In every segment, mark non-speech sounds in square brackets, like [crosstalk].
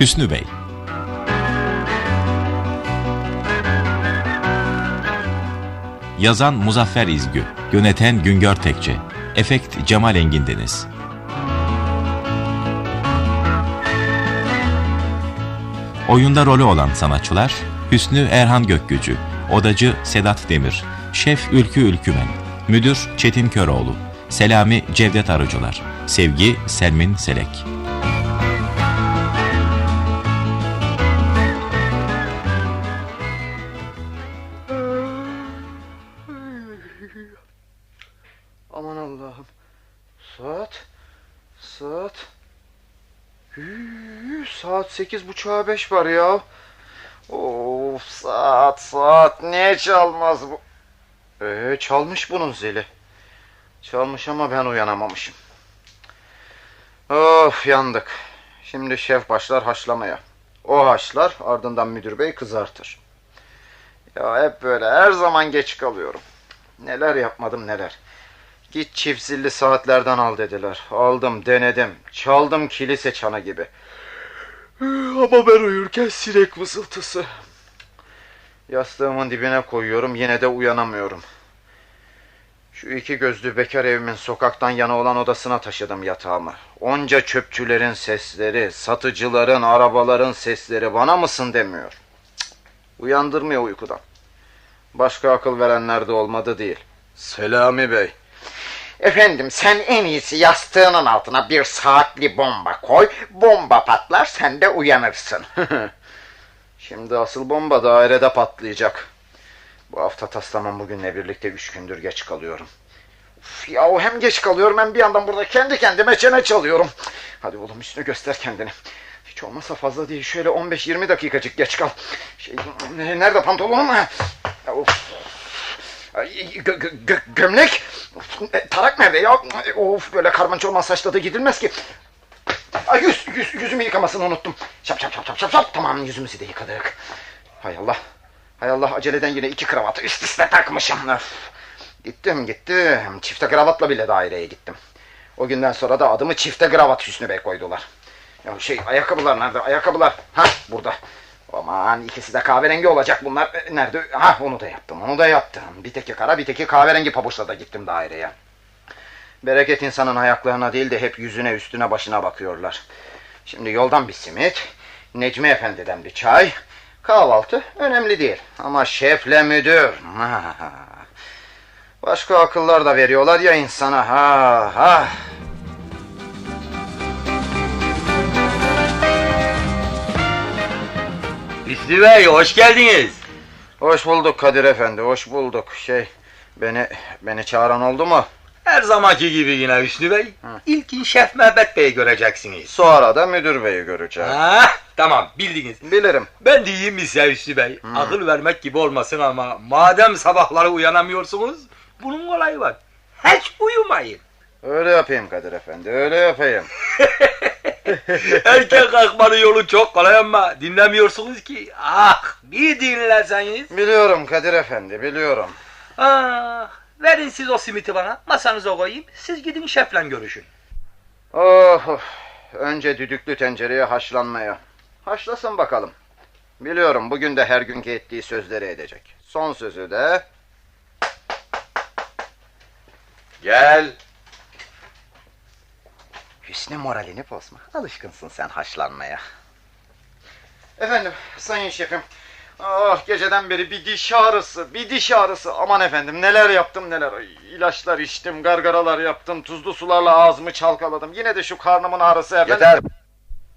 Hüsnü Bey Yazan Muzaffer İzgü Yöneten Güngör Tekçe Efekt Cemal Engin Deniz Oyunda rolü olan sanatçılar Hüsnü Erhan Gökgücü, Odacı Sedat Demir, Şef Ülkü Ülkümen, Müdür Çetin Köroğlu, Selami Cevdet Arıcılar, Sevgi Selmin Selek. Saat sekiz buçuğa beş var ya. Of saat saat niye çalmaz bu? Ee, çalmış bunun zili. Çalmış ama ben uyanamamışım. Of yandık. Şimdi şef başlar haşlamaya. O haşlar ardından müdür bey kızartır. Ya hep böyle her zaman geç kalıyorum. Neler yapmadım neler. Git çift zilli saatlerden al dediler. Aldım, denedim. Çaldım kilise çanı gibi. Ama ben uyurken sinek vızıltısı. Yastığımın dibine koyuyorum yine de uyanamıyorum. Şu iki gözlü bekar evimin sokaktan yana olan odasına taşıdım yatağımı. Onca çöpçülerin sesleri, satıcıların, arabaların sesleri bana mısın demiyor. Cık, uyandırmıyor uykudan. Başka akıl verenler de olmadı değil. Selami Bey. Efendim sen en iyisi yastığının altına bir saatli bomba koy. Bomba patlar sen de uyanırsın. [laughs] Şimdi asıl bomba dairede patlayacak. Bu hafta taslamam bugünle birlikte üç gündür geç kalıyorum. Uf, yahu hem geç kalıyorum hem bir yandan burada kendi kendime çene çalıyorum. Hadi oğlum üstünü göster kendini. Hiç olmazsa fazla değil. Şöyle 15-20 dakikacık geç kal. Şey, nerede pantolonum? Of. Gö- gö- gömlek? E, Tarak nerede ya? Of böyle karman çorman saçla da gidilmez ki. Ay, yüz, yüz, yüzümü yıkamasını unuttum. Şap şap şap şap şap şap. Tamam yüzümüzü de yıkadık. Hay Allah. Hay Allah aceleden yine iki kravatı üst üste takmışım. Öf. Gittim gittim. Çifte kravatla bile daireye gittim. O günden sonra da adımı çifte kravat Hüsnü Bey koydular. Ya şey ayakkabılar nerede? Ayakkabılar. Ha burada. Aman ikisi de kahverengi olacak bunlar. E, Nerede? Ha onu da yaptım. Onu da yaptım. Bir teki kara bir teki kahverengi pabuçla da gittim daireye. Bereket insanın ayaklarına değil de hep yüzüne üstüne başına bakıyorlar. Şimdi yoldan bir simit. Necmi Efendi'den bir çay. Kahvaltı önemli değil. Ama şefle müdür. Başka akıllar da veriyorlar ya insana. Ha ha. Hüsnü Bey hoş geldiniz. Hoş bulduk Kadir Efendi, hoş bulduk. Şey, beni beni çağıran oldu mu? Her zamanki gibi yine Hüsnü Bey. Hı. İlkin Şef Mehmet Bey'i göreceksiniz. Sonra da müdür beyi göreceğim. Ha, tamam bildiniz. Bilirim. Ben diyeyim mi size Hüsnü Bey? Akıl vermek gibi olmasın ama madem sabahları uyanamıyorsunuz bunun olayı var. Hiç uyumayın. Öyle yapayım Kadir Efendi, öyle yapayım. [laughs] [laughs] Erken kalkmanın yolu çok kolay ama dinlemiyorsunuz ki. Ah bir dinleseniz. Biliyorum Kadir Efendi, biliyorum. Ah, verin siz o simiti bana masanıza koyayım. Siz gidin şefle görüşün. Oh, oh. önce düdüklü tencereye haşlanmaya. Haşlasın bakalım. Biliyorum bugün de her günkü ettiği sözleri edecek. Son sözü de... Gel. Hüsnü moralini bozma. Alışkınsın sen haşlanmaya. Efendim, sayın şefim. Ah geceden beri bir diş ağrısı, bir diş ağrısı. Aman efendim neler yaptım neler. Ay, ilaçlar içtim, gargaralar yaptım, tuzlu sularla ağzımı çalkaladım. Yine de şu karnımın ağrısı efendim. Yeter.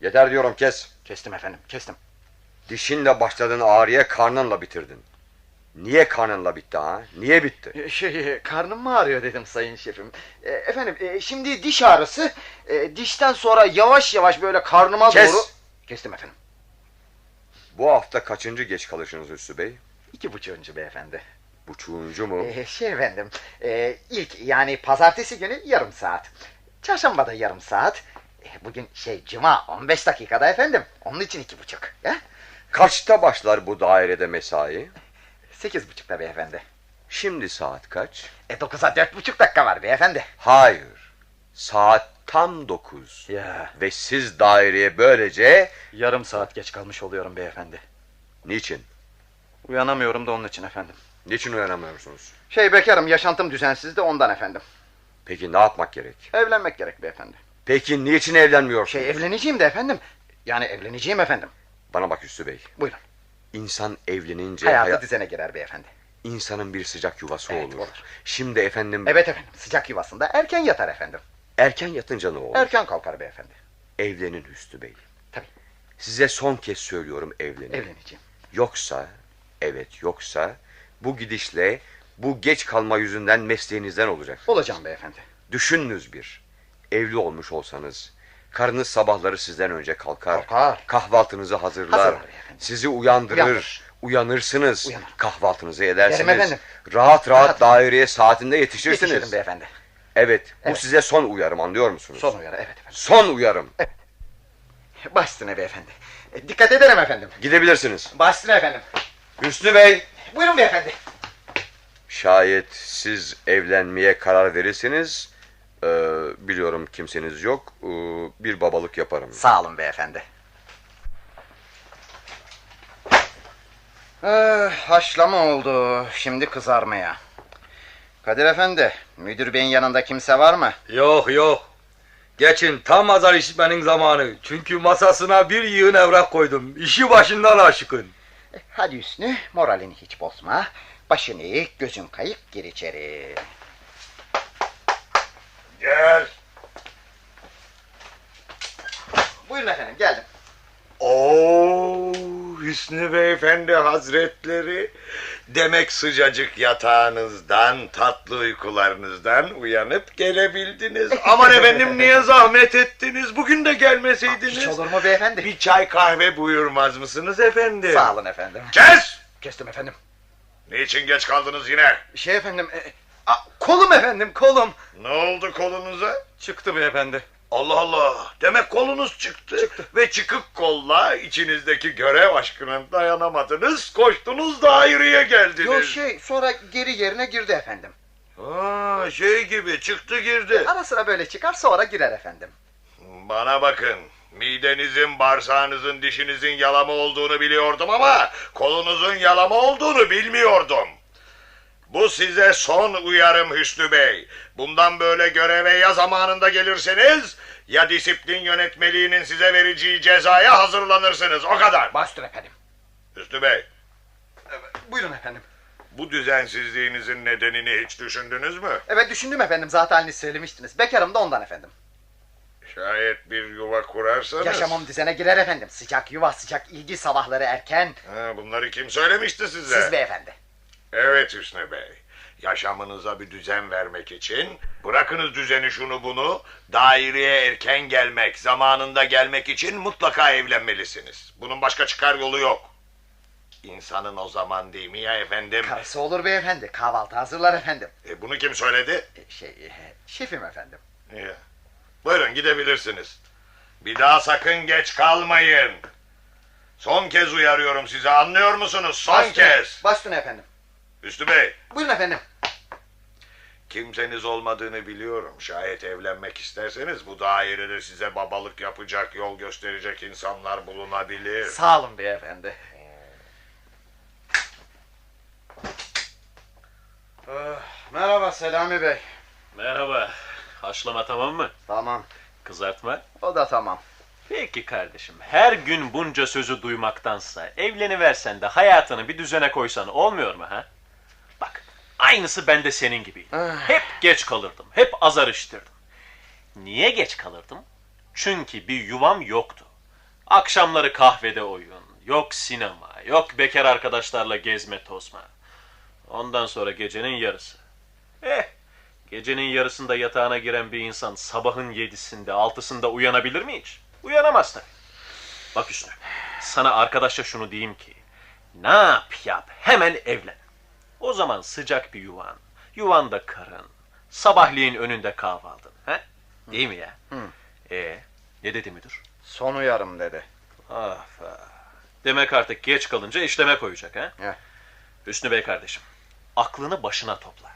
Yeter diyorum kes. Kestim efendim, kestim. Dişinle başladın ağrıya karnınla bitirdin. Niye karnınla bitti ha? Niye bitti? Ee, Şey, karnım mı ağrıyor dedim sayın şefim. E, efendim, e, şimdi diş ağrısı, e, dişten sonra yavaş yavaş böyle karnıma Kes. doğru... Kestim efendim. Bu hafta kaçıncı geç kalışınız Hüsnü Bey? İki buçuğuncu beyefendi. Buçuğuncu mu? Ee, şey efendim, e, ilk yani pazartesi günü yarım saat. Çarşamba da yarım saat. E, bugün şey cuma 15 dakikada efendim. Onun için iki buçuk. Ya? Kaçta başlar bu dairede mesai? Sekiz buçukta beyefendi. Şimdi saat kaç? E dokuza dört buçuk dakika var beyefendi. Hayır. Saat Tam dokuz. Ya Ve siz daireye böylece... yarım saat geç kalmış oluyorum beyefendi. Niçin? Uyanamıyorum da onun için efendim. Niçin uyanamıyorsunuz? Şey bekarım yaşantım düzensiz de ondan efendim. Peki ne yapmak gerek? Evlenmek gerek beyefendi. Peki niçin evlenmiyorsunuz? Şey evleneceğim de efendim. Yani evleneceğim efendim. Bana bak Hüsnü Bey. Buyurun. İnsan evlenince... Hayatı haya- düzene girer beyefendi. insanın bir sıcak yuvası Evet, olur. olur. Şimdi efendim... Evet efendim sıcak yuvasında erken yatar efendim. Erken yatınca ne olur? Erken kalkar beyefendi. Evlenin Hüsnü Bey. Tabii. Size son kez söylüyorum evlenin. Evleneceğim. Yoksa, evet yoksa bu gidişle bu geç kalma yüzünden mesleğinizden olacak. Olacağım beyefendi. Düşününüz bir. Evli olmuş olsanız karınız sabahları sizden önce kalkar. Kalkar. Kahvaltınızı hazırlar. Hazırlar. Sizi uyandırır. Uyanır. Uyanırsınız. Uyanırım. Kahvaltınızı edersiniz. Rahat rahat Rahat. daireye saatinde yetişirsiniz. Yetişirim beyefendi. Evet, bu Evet. size son uyarım anlıyor musunuz? Son uyarı evet efendim. Son uyarım. Baş üstüne beyefendi. E, dikkat ederim efendim. Gidebilirsiniz. Baş üstüne efendim. Hüsnü Bey, Buyurun beyefendi. şayet siz evlenmeye karar verirseniz, e, biliyorum kimseniz yok, e, bir babalık yaparım. Sağ olun beyefendi. Eh, haşlama oldu. Şimdi kızarmaya. Kadir efendi, müdür beyin yanında kimse var mı? Yok yok. Geçin tam azar işitmenin zamanı. Çünkü masasına bir yığın evrak koydum. İşi başından aşkın. Eh, Hadi Hüsnü, moralini hiç bozma. Başını eğik, gözün kayık, gir içeri. Gel. Buyurun efendim, geldim. Oo, Hüsnü Beyefendi Hazretleri. Demek sıcacık yatağınızdan, tatlı uykularınızdan uyanıp gelebildiniz. [laughs] Aman efendim niye zahmet ettiniz? Bugün de gelmeseydiniz. Hiç olur mu beyefendi? Bir çay kahve buyurmaz mısınız efendim? Sağ olun efendim. Kes! Kestim efendim. Niçin geç kaldınız yine? Şey efendim, e, a, kolum efendim, kolum. Ne oldu kolunuza? Çıktı beyefendi. Allah Allah. Demek kolunuz çıktı. Ve çıkık kolla içinizdeki görev aşkına dayanamadınız. Koştunuz daireye geldiniz. Yok şey, sonra geri yerine girdi efendim. Aa, şey gibi çıktı girdi. Ara sıra böyle çıkar, sonra girer efendim. Bana bakın. Midenizin, bağırsağınızın, dişinizin yalama olduğunu biliyordum ama kolunuzun yalama olduğunu bilmiyordum. Bu size son uyarım Hüsnü Bey. Bundan böyle göreve ya zamanında gelirseniz ya disiplin yönetmeliğinin size vereceği cezaya hazırlanırsınız. O kadar. Bastır efendim. Hüsnü Bey, Buyurun efendim. bu düzensizliğinizin nedenini hiç düşündünüz mü? Evet düşündüm efendim, zaten halini söylemiştiniz. Bekarım da ondan efendim. Şayet bir yuva kurarsanız... Yaşamam düzene girer efendim. Sıcak yuva, sıcak ilgi, sabahları erken. Ha, bunları kim söylemişti size? Siz beyefendi. Evet Hüsnü Bey. Yaşamınıza bir düzen vermek için bırakınız düzeni şunu bunu daireye erken gelmek, zamanında gelmek için mutlaka evlenmelisiniz. Bunun başka çıkar yolu yok. İnsanın o zaman değil mi ya efendim? Karısı olur beyefendi. Kahvaltı hazırlar efendim. E, bunu kim söyledi? E, Şey, e, şefim efendim. Ya. Buyurun gidebilirsiniz. Bir daha sakın geç kalmayın. Son kez uyarıyorum sizi anlıyor musunuz? Son Bastın- kez. Bastın efendim. Hüsnü Bey. Buyurun efendim. Kimseniz olmadığını biliyorum. Şayet evlenmek isterseniz bu dairede size babalık yapacak, yol gösterecek insanlar bulunabilir. Sağ olun beyefendi. Ah, merhaba Selami Bey. Merhaba. Haşlama tamam mı? Tamam. Kızartma? O da tamam. Peki kardeşim. Her gün bunca sözü duymaktansa evleniversen de hayatını bir düzene koysan olmuyor mu ha? Aynısı ben de senin gibiyim. Ah. Hep geç kalırdım. Hep azar iştirdim. Niye geç kalırdım? Çünkü bir yuvam yoktu. Akşamları kahvede oyun, yok sinema, yok bekar arkadaşlarla gezme tozma. Ondan sonra gecenin yarısı. Eh, gecenin yarısında yatağına giren bir insan sabahın yedisinde, altısında uyanabilir mi hiç? Uyanamaz tabii. Bak Hüsnü, sana arkadaşça şunu diyeyim ki, ne yap yap hemen evlen. O zaman sıcak bir yuvan, yuvanda karın, sabahleyin önünde kahvaltın. He? Değil mi ya? E ne dedi müdür? Son uyarım dedi. Ah, ah. Demek artık geç kalınca işleme koyacak ha? Evet. Hüsnü Bey kardeşim, aklını başına topla.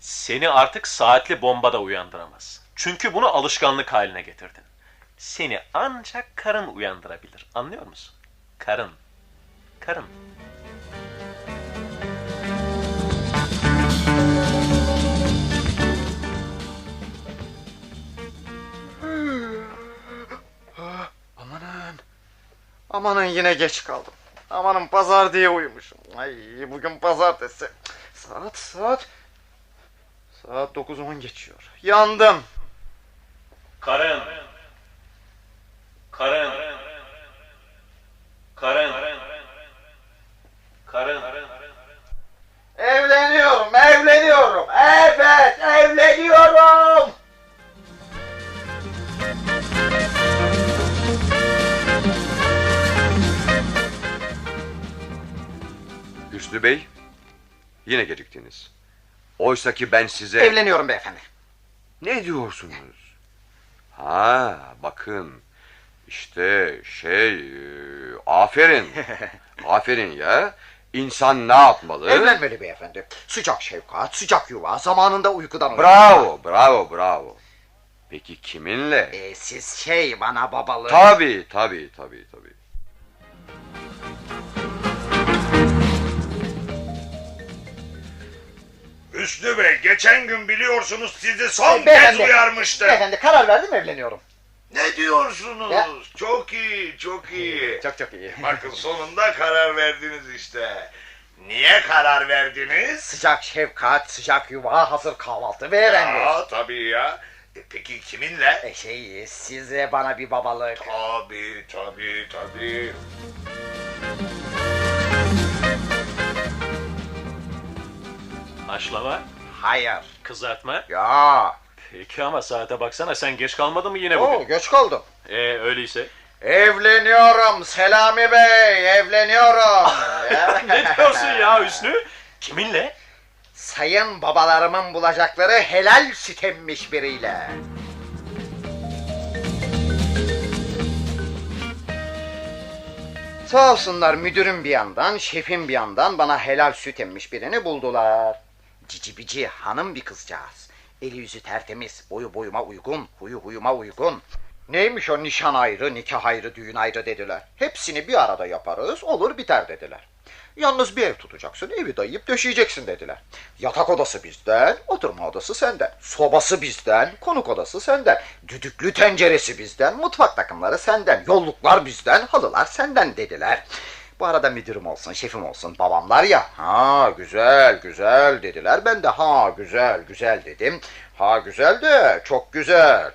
Seni artık saatli bomba da uyandıramaz. Çünkü bunu alışkanlık haline getirdin. Seni ancak karın uyandırabilir. Anlıyor musun? Karın. Karın. Amanın yine geç kaldım. Amanın pazar diye uyumuşum. Ay bugün pazartesi. Saat saat. Saat 9.10 geçiyor. Yandım. Karın. Karın. Karın. Karın. Evleniyorum, evleniyorum. Evet, evleniyorum. Hüsnü Bey, yine geciktiniz. Oysa ki ben size... Evleniyorum beyefendi. Ne diyorsunuz? Ha, bakın. İşte şey, e, aferin. [laughs] aferin ya. İnsan ne yapmalı? Evlenmeli beyefendi. Sıcak şefkat, sıcak yuva, zamanında uykudan uyanmak. Bravo, bravo, bravo. Peki kiminle? E, siz şey bana babalık. Tabii, tabii, tabii, tabii. Hüsnü Bey geçen gün biliyorsunuz sizi son E, beyefendi, kez uyarmıştım. Beyefendi karar verdim evleniyorum. Ne diyorsunuz? Ya. Çok iyi, çok iyi. Çok çok iyi. [laughs] Bakın sonunda karar verdiniz işte. Niye karar verdiniz? Sıcak şefkat, sıcak yuva, hazır kahvaltı ve evlenme. Ya tabii ya. E, peki kiminle? E şey, size bana bir babalık. Tabii tabii tabii. Haşlama. Hayır. Kızartma. Ya. Peki ama saate baksana sen geç kalmadın mı yine bugün? Oo, geç kaldım. Ee öyleyse. Evleniyorum Selami Bey, evleniyorum. [laughs] ne diyorsun ya Hüsnü? Kiminle? Sayın babalarımın bulacakları helal süt emmiş biriyle. Sağ olsunlar müdürüm bir yandan, şefim bir yandan bana helal süt emmiş birini buldular. Cici bici hanım bir kızcağız. Eli yüzü tertemiz, boyu boyuma uygun, huyu huyuma uygun. Neymiş o nişan ayrı, nikah ayrı, düğün ayrı dediler. Hepsini bir arada yaparız, olur biter dediler. Yalnız bir ev tutacaksın, evi dayayıp döşeyeceksin dediler. Yatak odası bizden, oturma odası senden. Sobası bizden, konuk odası senden. Düdüklü tenceresi bizden, mutfak takımları senden. Yolluklar bizden, halılar senden dediler. Bu arada müdürüm olsun, şefim olsun, babamlar ya. Ha güzel, güzel dediler. Ben de ha güzel, güzel dedim. Ha güzel de çok güzel.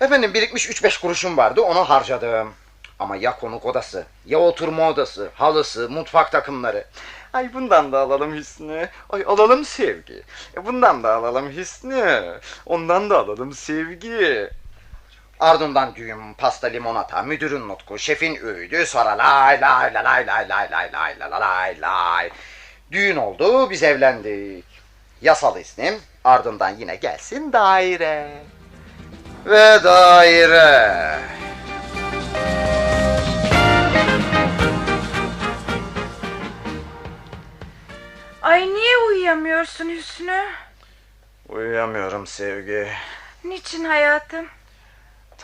Efendim birikmiş 3-5 kuruşum vardı onu harcadım. Ama ya konuk odası, ya oturma odası, halısı, mutfak takımları. Ay bundan da alalım Hüsnü. Ay alalım sevgi. E bundan da alalım Hüsnü. Ondan da alalım sevgi. Ardından düğün, pasta, limonata, müdürün nutku, şefin öğüdü, sonra lay lay lay lay lay lay lay lay lay lay lay. Düğün oldu, biz evlendik. Yasal ismim, ardından yine gelsin daire. Ve daire. Ay niye uyuyamıyorsun Hüsnü? Uyuyamıyorum sevgi. Niçin hayatım?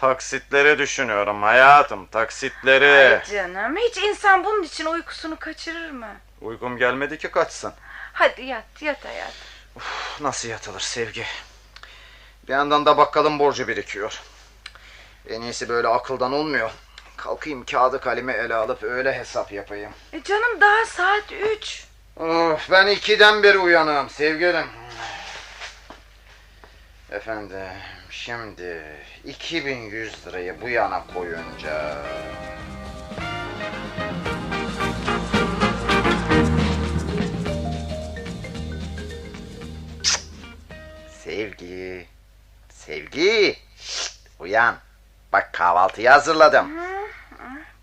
Taksitleri düşünüyorum hayatım, taksitleri. Ay canım hiç insan bunun için uykusunu kaçırır mı? Uykum gelmedi ki kaçsın. Hadi yat yat hayatım. Nasıl yatılır sevgi? Bir yandan da bakkalın borcu birikiyor. En iyisi böyle akıldan olmuyor. Kalkayım kağıdı kalemi ele alıp öyle hesap yapayım. E canım daha saat üç. Of, ben ikiden beri uyanığım sevgilim. Efendim şimdi 2100 lirayı bu yana koyunca... Sevgi, sevgi, uyan. Bak kahvaltıyı hazırladım.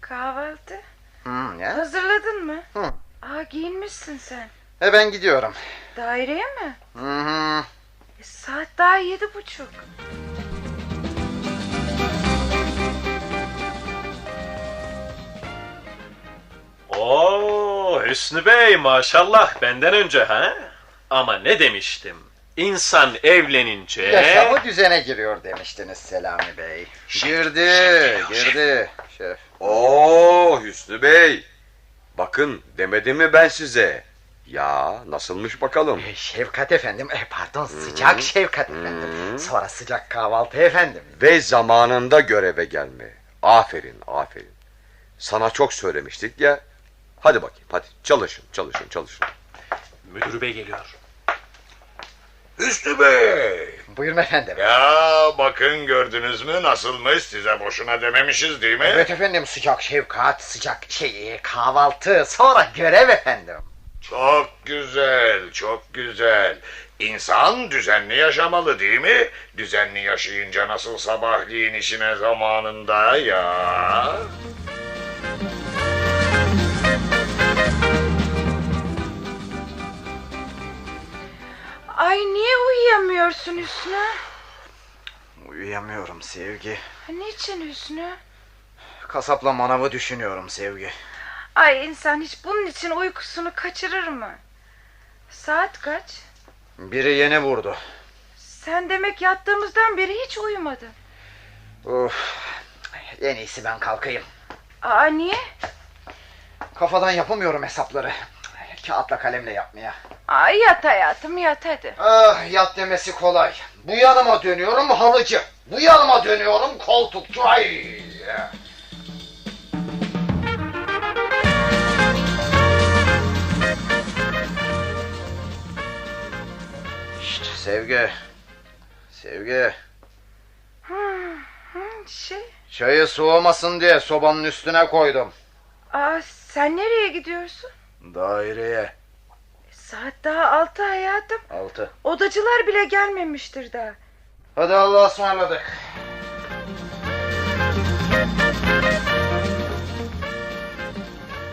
Kahvaltı. Hı, ya? Hazırladın mı? Hı. Aa giyinmişsin sen. E ben gidiyorum. Daireye mi? Hı hı. E, saat daha yedi buçuk. Oo Hüsnü Bey maşallah benden önce ha? Ama ne demiştim? İnsan evlenince... Yaşamı düzene giriyor demiştiniz Selami Bey. Girdi, girdi şef. Oo Hüsnü Bey. Bakın demedim mi ben size? Ya nasılmış bakalım? E, Şefkat efendim, e, pardon sıcak Şefkat efendim. Sonra sıcak kahvaltı efendim. Ve zamanında göreve gelme. Aferin, aferin. Sana çok söylemiştik ya. Hadi bakayım, hadi çalışın, çalışın, çalışın. Müdür bey geliyor. Hüsnü Bey. Buyurun efendim. Ya bakın gördünüz mü nasılmış size boşuna dememişiz değil mi? Evet efendim sıcak şefkat, sıcak şey kahvaltı, sonra görev efendim. Çok güzel, çok güzel. İnsan düzenli yaşamalı değil mi? Düzenli yaşayınca nasıl sabahleyin işine zamanında ya? Ay niye uyuyamıyorsun Hüsnü? Uyuyamıyorum Sevgi. Niçin Hüsnü? Kasapla manavı düşünüyorum Sevgi. Ay insan hiç bunun için uykusunu kaçırır mı? Saat kaç? Biri yeni vurdu. Sen demek yattığımızdan beri hiç uyumadın. Uf, en iyisi ben kalkayım. Aa niye? Kafadan yapamıyorum hesapları. Kağıtla kalemle yapmaya. Ay yat hayatım yat hadi. Ah yat demesi kolay. Bu yanıma dönüyorum halıcı. Bu yanıma dönüyorum koltukçu. Ay. Sevgi. Sevgi. Hı, şey. Çayı soğumasın diye sobanın üstüne koydum. Aa sen nereye gidiyorsun? Daireye. Saat daha altı hayatım. Altı. Odacılar bile gelmemiştir daha. Hadi Allah'a ısmarladık.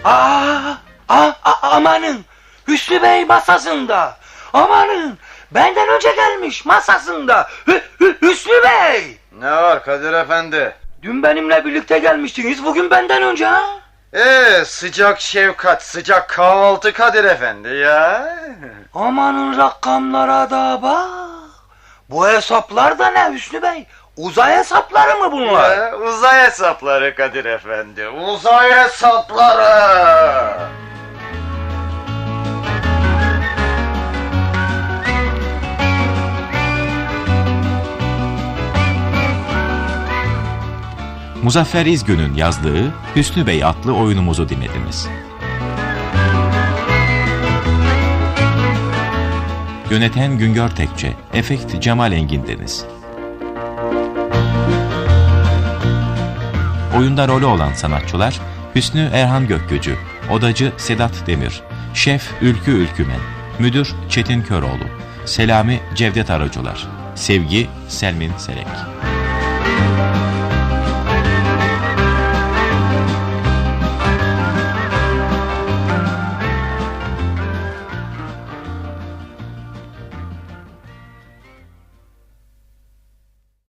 Aa, aa, aa, amanın. Hüsnü Bey masasında. Amanın. Benden önce gelmiş masasında. Hü, Hü- Hüsnü Bey. Ne var Kadir Efendi? Dün benimle birlikte gelmiştiniz. Bugün benden önce ha? Ee, sıcak şefkat, sıcak kahvaltı Kadir Efendi ya. Amanın rakamlara da bak. Bu hesaplar da ne Hüsnü Bey? Uzay hesapları mı bunlar? Ya, uzay hesapları Kadir Efendi, uzay hesapları. Muzaffer İzgün'ün yazdığı Hüsnü Bey adlı oyunumuzu dinlediniz. Yöneten Güngör Tekçe, efekt Cemal Engin Deniz. Oyunda rolü olan sanatçılar Hüsnü Erhan Gökgücü, Odacı Sedat Demir, Şef Ülkü Ülkümen, Müdür Çetin Köroğlu, Selami Cevdet Arıcılar, Sevgi Selmin Selek.